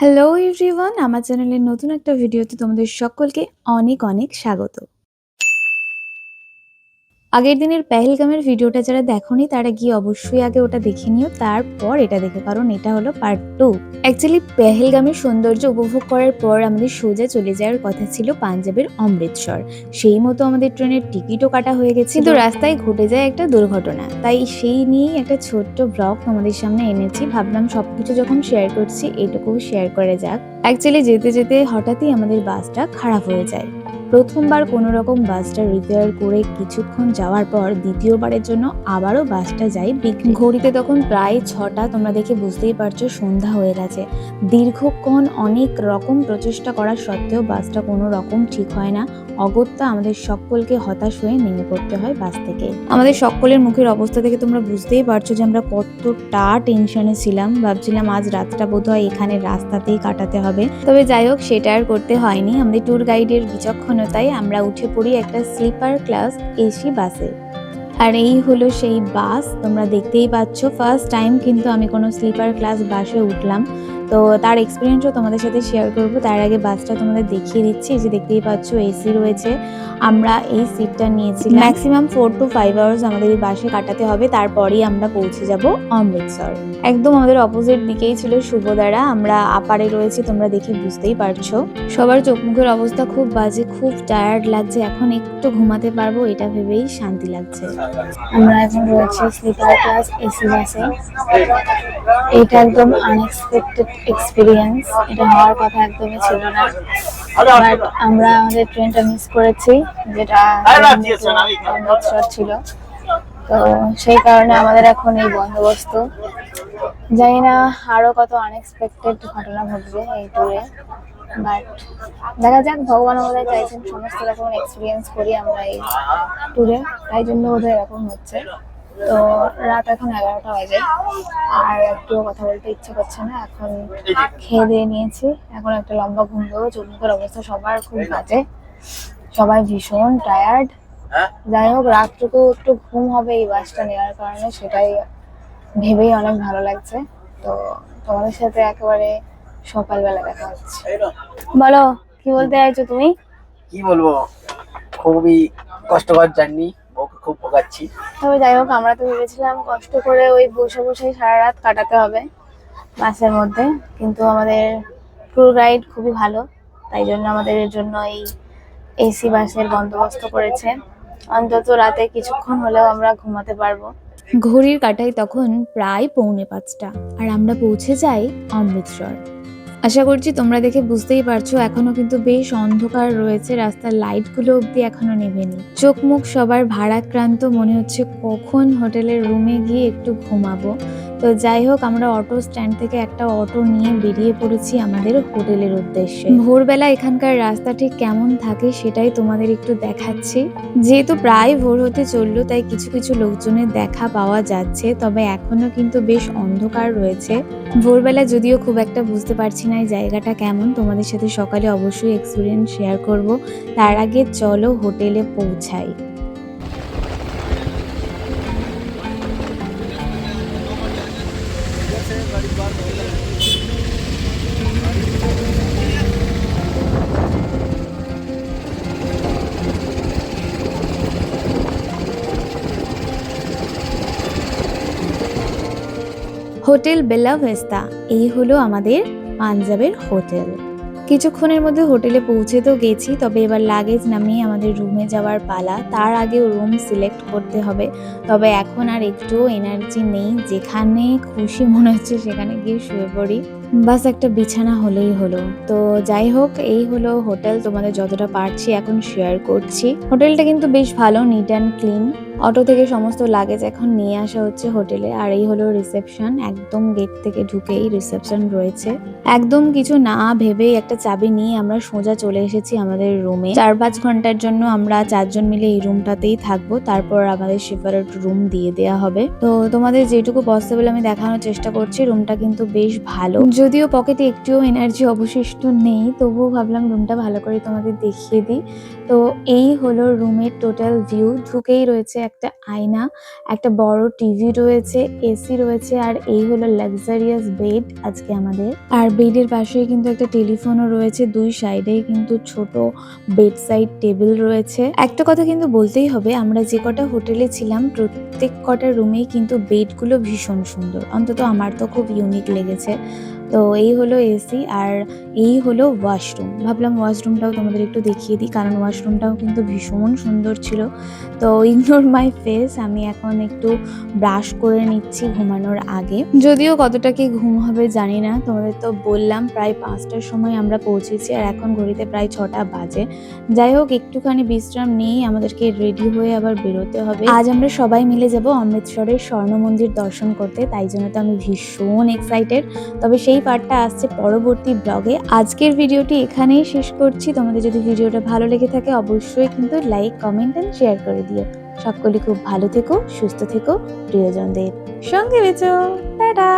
Hello everyone আমার চ্যানেলের নতুন একটা ভিডিওতে তোমাদের সকলকে অনেক অনেক স্বাগত। আগের দিনের পেহেলগামের ভিডিওটা যারা দেখোনি, তারা গিয়ে অবশ্যই আগে ওটা দেখে নিও, তারপর এটা দেখো, কারণ এটা হলো পার্ট টু অ্যাকচুয়ালি পেহেলগামের সৌন্দর্য উপভোগ করার পর আমাদের সোজা চলে যাওয়ার কথা ছিল পাঞ্জাবের অমৃতসর। সেই মতো আমাদের ট্রেনের টিকিটও কাটা হয়ে গেছে। কিন্তু রাস্তায় ঘটে যায় একটা দুর্ঘটনা। তাই সেই নিয়েই একটা ছোট্ট ব্লগ তোমাদের সামনে এনেছি। ভাবলাম সবকিছু যখন শেয়ার করছি এইটুকু শেয়ার করা যাক। অ্যাকচুয়ালি যেতে যেতে হঠাৎই আমাদের বাসটা খারাপ হয়ে যায়। প্রথমবার কোনো রকম বাসটা রিপেয়ার করে কিছুক্ষণ যাওয়ার পর দ্বিতীয়বারের জন্য আবারও বাসটা যাই বিক্রি। ঘড়িতে তখন প্রায় ছটা, তোমরা দেখে বুঝতেই পারছ সন্ধ্যা হয়ে গেছে। দীর্ঘক্ষণ অনেক রকম প্রচেষ্টা করা সত্ত্বেও বাসটা কোনো রকম ঠিক হয় না। অগত্যা আমাদের সকলকে হতাশ হয়ে নেমে পড়তে হয় বাস থেকে। আমাদের সকলের মুখের অবস্থা থেকে তোমরা বুঝতেই পারছ যে আমরা কতটা টেনশনে ছিলাম। ভাবছিলাম আজ রাতটা বোধহয় এখানে রাস্তাতেই কাটাতে হবে। তবে যাই হোক, সেটা আর করতে হয়নি। আমাদের ট্যুর গাইডের বিচক্ষণতায় আমরা উঠে পড়ি একটা স্লিপার ক্লাস এসি বাসে। আর এই হলো সেই বাস, তোমরা দেখতেই পাচ্ছ। ফার্স্ট টাইম কিন্তু আমি কোনো স্লিপার ক্লাস বাসে উঠলাম। তো তার এক্সপিরিয়েন্সও তোমাদের সাথে শেয়ার করব। তার আগে বাসটা তোমাদের দেখিয়ে দিচ্ছি। যে দেখতেই পাচ্ছ এসি রয়েছে। আমরা এই সিটটা নিয়েছি maximum four to five hours আমাদের এই বাসে কাটাতে হবে। তারপরেই আমরা পৌঁছে যাব অমৃতসর। একদম আমাদের অপোজিট দিকেই ছিল শুভদারা আমরা আপারে রয়েছি, তোমরা দেখে বুঝতেই পারছ। সবার চোখ মুখের অবস্থা খুব বাজে, খুব টায়ার্ড লাগছে। এখন একটু ঘুমাতে পারব, এটা ভেবেই শান্তি লাগছে। আমরা এখন রয়েছি স্লিপার ক্লাস এসি বাসে এটা একদম আনএক্সপেক্টেড এক্সপিরিয়েন্স এটা হওয়ার কথা একদমই ছিল না। বাট আমরা আমাদের ট্রেনটা মিস করেছি যেটা অমৃতসর ছিল। তো সেই কারণে আমাদের এখন এই বন্দোবস্ত। জানি না আরও কত আনএক্সপেক্টেড ঘটনা ঘটবে এই ট্যুরে বাট দেখা যাক ভগবান আমাদের চাইছেন সমস্ত রকম এক্সপিরিয়েন্স করি আমরা এই ট্যুরে তাই জন্য বোধহয় এরকম হচ্ছে। তো রাত এখন এগারোটা বাজে। আর একটুও কথা বলতে ইচ্ছে করছে না। এখন খেয়ে দিয়ে নিয়েছি। এখন একটা লম্বা ঘুম দেবো। চোখ মুখের অবস্থা সবার খুব বাজে। সবাই ভীষণ টায়ার্ড যাই হোক রাতটুকু একটু ঘুম হবে এই বাসটা নেওয়ার কারণে। সেটাই ভেবেই অনেক ভালো লাগছে। তো তোমাদের সাথে একেবারে সকালবেলা দেখা হচ্ছে। বলো কি বলতে চাইছো তুমি? কি বলব? খুবই কষ্টকর জার্নি খুব ভোগাচ্ছি। তবে যাই হোক আমরা তো ভেবেছিলাম কষ্ট করে ওই বসে বসেই সারা রাত কাটাতে হবে বাসের মধ্যে। কিন্তু আমাদের ট্যুর গাইড খুবই ভালো তাই জন্য আমাদের এর জন্য এই এসি বাসের বন্দোবস্ত করেছে। অন্তত রাতে কিছুক্ষণ হলেও আমরা ঘুমাতে পারব। ঘড়ির কাটায় তখন প্রায় পৌনে পাঁচটা আর আমরা পৌঁছে যাই অমৃতসর। আশা করছি তোমরা দেখে বুঝতেই পারছ, এখনও কিন্তু বেশ অন্ধকার রয়েছে, রাস্তার লাইটগুলো অব্দি এখনও নেবেনি চোখ মুখ সবার ভারাক্রান্ত, মনে হচ্ছে কখন হোটেলের রুমে গিয়ে একটু ঘুমাবো। তো যাই হোক, আমরা অটো স্ট্যান্ড থেকে একটা অটো নিয়ে বেরিয়ে পড়েছি আমাদের হোটেলের উদ্দেশ্যে। ভোরবেলা এখানকার রাস্তা ঠিক কেমন থাকে সেটাই তোমাদের একটু দেখাচ্ছি। যেহেতু প্রায় ভোর হতে চলল, তাই কিছু কিছু লোকজনের দেখা পাওয়া যাচ্ছে, তবে এখনও কিন্তু বেশ অন্ধকার রয়েছে। ভোরবেলা যদিও খুব একটা বুঝতে পারছি না এই জায়গাটা কেমন, তোমাদের সাথে সকালে অবশ্যই এক্সপিরিয়েন্স শেয়ার করব। তার আগে চলো হোটেলে পৌঁছাই। Hotel Bella Vesta. এই হলো আমাদের পাঞ্জাবের হোটেল। কিছুক্ষণের মধ্যে হোটেলে পৌঁছে তো গেছি, তবে এবার লাগেজ নামিয়ে আমাদের রুমে যাওয়ার পালা। তার আগেও রুম সিলেক্ট করতে হবে, তবে এখন আর একটু এনার্জি নেই। যেখানে খুশি মনে হচ্ছে সেখানে গিয়ে শুয়ে পড়ি। বাস একটা বিছানা হলেই হলো। তো যাই হোক, এই হলো হোটেল, তোমাদের যতটা পারছি এখন শেয়ার করছি। হোটেলটা কিন্তু বেশ ভালো নিট অ্যান্ড ক্লিন অটো থেকে সমস্ত লাগেজ এখন নিয়ে আসা হচ্ছে হোটেলে। আর এই হলো রিসেপশন একদম গেট থেকে ঢুকেই রিসেপশন রয়েছে। একদম কিছু না ভেবেই একটা চাবি নিয়ে আমরা সোজা চলে এসেছি আমাদের রুমে চার পাঁচ ঘণ্টার জন্য আমরা চারজন মিলে এই রুমটাতেই থাকব। তারপর আমাদের সেপারেট রুম দিয়ে দেওয়া হবে। তো তোমাদের যেটুকু পসিবল আমি দেখানোর চেষ্টা করছি রুমটা কিন্তু বেশ ভালো। যদিও পকেটে একটুও এনার্জি অবশিষ্ট নেই, তবুও ভাবলাম রুমটা ভালো করে তোমাদের দেখিয়ে দিই। তো এই হলো রুমের টোটাল ভিউ ঢুকেই রয়েছে একটা আয়না, একটা বড় টিভি রয়েছে এসি রয়েছে, আর এই হলো লাক্সারিয়াস বেড আজকে আমাদের। আর বেডের পাশেই কিন্তু একটা টেলিফোনও রয়েছে, দুই সাইডেই কিন্তু ছোট বেড সাইড টেবিল রয়েছে। একটা কথা কিন্তু বলতেই হবে, আমরা যে কটা হোটেলে ছিলাম, প্রত্যেক কটা রুমেই কিন্তু বেডগুলো ভীষণ সুন্দর। অন্তত আমার তো খুব ইউনিক লেগেছে। তো এই হলো এসি আর এই হলো ওয়াশরুম। ভাবলাম ওয়াশরুমটাও তোমাদের একটু দেখিয়ে দিই, কারণ ওয়াশরুমটাও কিন্তু ভীষণ সুন্দর ছিল। তো ইগনোর মাই ফেস আমি এখন একটু ব্রাশ করে নিচ্ছি ঘুমানোর আগে। যদিও কতটা কি ঘুম হবে জানি না, তোমাদের তো বললাম প্রায় পাঁচটার সময় আমরা পৌঁছেছি আর এখন ঘড়িতে প্রায় ছটা বাজে। যাই হোক, একটুখানি বিশ্রাম নিয়েই আমাদেরকে রেডি হয়ে আবার বেরোতে হবে। আজ আমরা সবাই মিলে যাব অমৃতসরের স্বর্ণ মন্দির দর্শন করতে, তাই জন্য তো আমি ভীষণ এক্সাইটেড তবে সেই পার্টটা আসছে পরবর্তী ব্লগে। আজকের ভিডিওটি এখানেই শেষ করছি। তোমাদের যদি ভিডিওটা ভালো লেগে থাকে, অবশ্যই কিন্তু লাইক, কমেন্ট এন্ড শেয়ার করে দিও। সকলে খুব ভালো থেকো, সুস্থ থেকো, প্রিয়জনদের সঙ্গে বেচো। টাটা!